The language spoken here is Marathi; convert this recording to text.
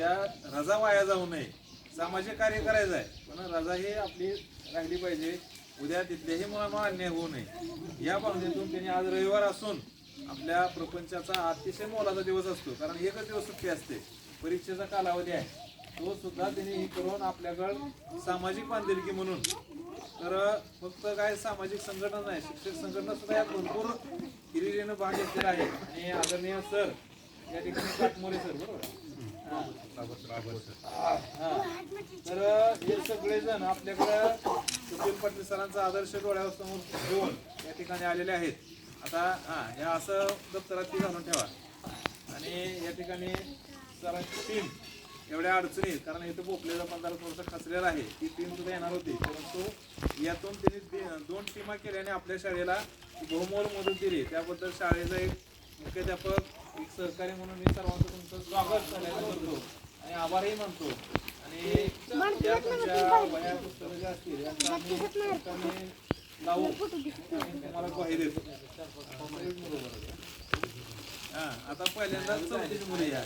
उद्या रजा वाया जाऊ नये सामाजिक कार्य करायचं आहे पण रजा ही आपली राहिली पाहिजे. उद्या तिथल्याही मुलांना अन्याय होऊ नये. या भावनेतून त्यांनी आज रविवार असून आपल्या प्रपंचाचा अतिशय मोलाचा दिवस असतो कारण एकच दिवस सुट्टी असते. परीक्षेचा कालावधी आहे. तो सुद्धा त्यांनी हे करून आपल्याकडं सामाजिक बांधिलकी म्हणून. तर फक्त काय सामाजिक संघटना नाही शिक्षक संघटना सुद्धा या भरपूर हिरिरीनं भाग घेतलेला आहे. आणि आदरणीय सर या ठिकाणी काटमोरे सर बरोबर? तर हे सगळेजण आपल्याकडं सुप्रीम पाटील सरांचा आदर्श डोळ्यासमोर घेऊन या ठिकाणी आलेले आहेत. आता हा हे असं दप्तरात ती घालून ठेवा. आणि या ठिकाणी सरांची टीम एवढ्या अडचणीत कारण इथं भोपलेला पंधरा थोडंसं खचलेला आहे. ती टीम सुद्धा येणार होती परंतु यातून त्यांनी दोन टीमा केल्याने आपल्या शाळेला बहुमोल मदत दिली. त्याबद्दल शाळेचा एक मुख्याध्यापक एक सहकारी म्हणून मी सर्वांचं तुमचं स्वागत करायला करतो आणि आभारही मानतो. आणि त्या तुमच्या वया पुस्तकं ज्या असतील यांचा आम्ही पुस्तकांनी लावू. आणि तुम्हाला ग्वाही देतो हा आता पहिल्यांदा चौथीची मुली या.